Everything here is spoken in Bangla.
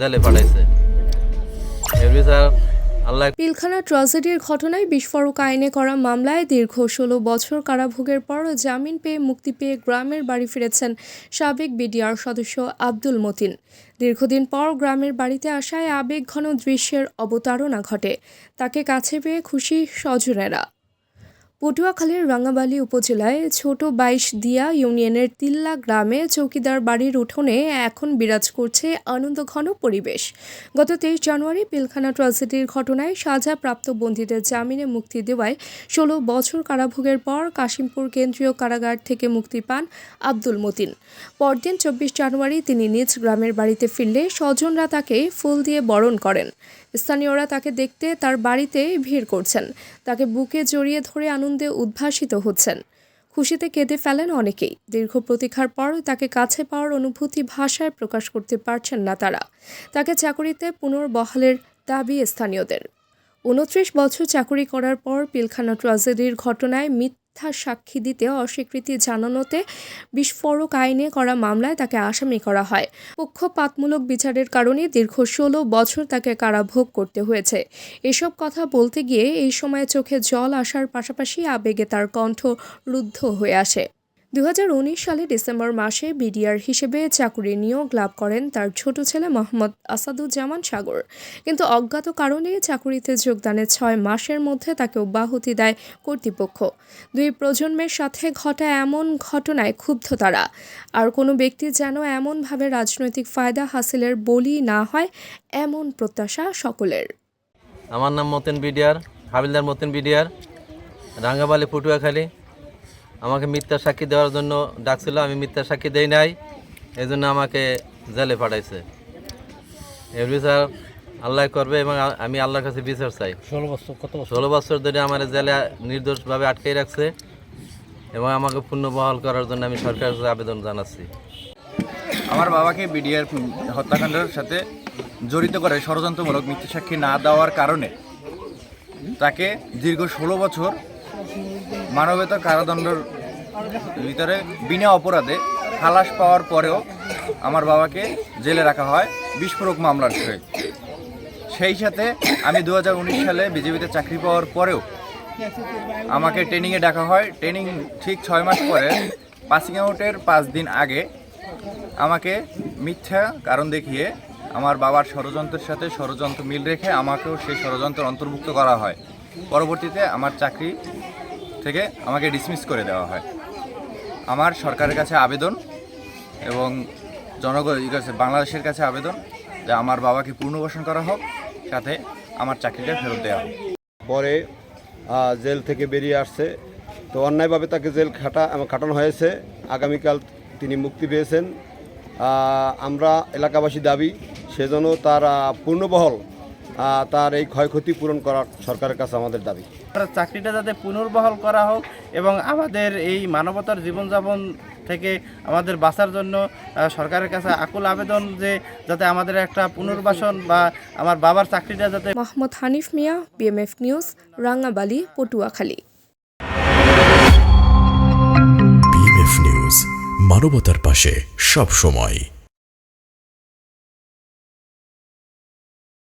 জেলে পাঠাইছে। পিলখানা ট্রাজেডির ঘটনায় বিস্ফোরক আইনে করা মামলায় দীর্ঘ ষোলো বছর কারাভোগের পর জামিন পেয়ে মুক্তি পেয়ে গ্রামের বাড়ি ফিরেছেন সাবেক বিডিআর সদস্য আব্দুল মতিন। দীর্ঘদিন পর গ্রামের বাড়িতে আসায় আবেগ ঘন দৃশ্যের অবতারণা ঘটে। তাকে কাছে পেয়ে খুশি স্বজনেরা পটুয়াখালীর রাঙ্গাবালী উপজেলায় ছোট বাইশ দিয়া ইউনিয়নের তিল্লা গ্রামে চৌকিদার বাড়ির উঠোনে এখন বিরাজ করছে আনন্দঘন পরিবেশ। গত তেইশ জানুয়ারি পিলখানা ট্রাজেডির ঘটনায় সাজাপ্রাপ্ত বন্দীদের জামিনে মুক্তি দেওয়ায় ষোলো বছর কারাভোগের পর কাশিমপুর কেন্দ্রীয় কারাগার থেকে মুক্তি পান আব্দুল মতিন। পরদিন চব্বিশ জানুয়ারি তিনি নিজ গ্রামের বাড়িতে ফিরলে স্বজনরা তাকে ফুল দিয়ে বরণ করেন। স্থানীয়রা তাকে দেখতে তার বাড়িতে ভিড় করছেন। তাকে বুকে জড়িয়ে ধরে আনন্দে উদ্ভাসিত হচ্ছেন। খুশিতে কেঁদে ফেলেন অনেকেই। দীর্ঘ প্রতীক্ষার পর তাকে কাছে পাওয়ার অনুভূতি ভাষায় প্রকাশ করতে পারছেন না তারা। তাকে চাকরিতে পুনর্বহালের দাবি স্থানীয়দের। উনত্রিশ বছর চাকরি করার পর পিলখানা ট্রাজেডির ঘটনায় মিথ্যা সাক্ষী দিতে, অস্বীকৃতি জানানোতে বিস্ফোরক আইনে করা মামলায় তাকে আসামি করা হয়। পক্ষপাতমূলক বিচারের কারণে দীর্ঘ ষোলো বছর তাকে কারাভোগ করতে হয়েছে। এসব কথা বলতে গিয়ে এই সময় চোখে জল আসার পাশাপাশি আবেগে তার কণ্ঠ রুদ্ধ হয়ে আসে। দু হাজার উনিশ সালে ডিসেম্বর মাসে বিডিআর হিসেবে চাকুরি নিয়োগ লাভ করেন তার ছোট ছেলে মোহাম্মদ আসাদুজ্জামান সাগর। কিন্তু অজ্ঞাত কারণে চাকুরিতে যোগদানের ছয় মাসের মধ্যে তাকে অব্যাহতি দেয় কর্তৃপক্ষ। দুই প্রজন্মের সাথে ঘটা এমন ঘটনায় ক্ষুব্ধ তারা। আর কোনো ব্যক্তি যেন এমনভাবে রাজনৈতিক ফায়দা হাসিলের বলি না হয়, এমন প্রত্যাশা সকলের। আমার নাম মতিন বিডিআর, হাবিলদার মতিন বিডিআর, রাঙ্গাবালি, পটুয়াখালী। আমাকে মিথ্যা সাক্ষী দেওয়ার জন্য ডাকছিল আমি মিথ্যা সাক্ষী দেই নাই এই জন্য আমাকে জেলে পাঠাইছে। এর বিচার আল্লাহ করবে এবং আমি আল্লাহর কাছে বিচার চাই। ষোলো বছর কত ষোলো বছর ধরে আমার জেলে নির্দোষভাবে আটকে রাখছে এবং আমাকে পুনর্বহাল করার জন্য আমি সরকারের কাছে আবেদন জানাচ্ছি। আমার বাবাকে বিডিআর হত্যাকাণ্ডের সাথে জড়িত করে ষড়যন্ত্রমূলক মৃত্যু সাক্ষী না দেওয়ার কারণে তাকে দীর্ঘ ষোলো বছর মানবতা কারাদণ্ডের ভিতরে বিনা অপরাধে খালাস পাওয়ার পরেও আমার বাবাকে জেলে রাখা হয় বিস্ফোরক মামলার বিষয়ে সেই সাথে আমি দু হাজার উনিশ সালে বিজেপিতে চাকরি পাওয়ার পরেও আমাকে ট্রেনিংয়ে ডাকা হয়। ট্রেনিং ঠিক ছয় মাস পরে পাসিং আউটের পাঁচ দিন আগে আমাকে মিথ্যা কারণ দেখিয়ে আমার বাবার ষড়যন্ত্রের সাথে ষড়যন্ত্র মিল রেখে আমাকেও সেই ষড়যন্ত্র অন্তর্ভুক্ত করা হয়। পরবর্তীতে আমার চাকরি থেকে আমাকে ডিসমিস করে দেওয়া হয়। আমার সরকারের কাছে আবেদন এবং জনগণ বাংলাদেশের কাছে আবেদন যে আমার বাবাকে পুনর্বাসন করা হোক, সাথে আমার চাকরিটা ফেরত দেওয়া হোক। পরে জেল থেকে বেরিয়ে আসছে। তো অন্যায়ভাবে তাকে জেল খাটা খাটানো হয়েছে। আগামীকাল তিনি মুক্তি পেয়েছেন। আমরা এলাকাবাসী দাবি, সেজন্য তার পূর্ণবহল তার এই ক্ষয়ক্ষতি পূরণ করার সরকারের কাছে আমাদের দাবি। চাকরিটা যাতে পুনর্বহাল করা হোক এবং আমাদের এই মানবতার জীবনযাপন থেকে আমাদের বাঁচার জন্য সরকারের কাছে আকুল আবেদন যে যাতে আমাদের একটা পুনর্বাসন বা আমার বাবার চাকরিটা যাতে Mohammad Hanif Mia BMF news Rangabali Patuakhali. BMF news মানবতার পাশে সব সময়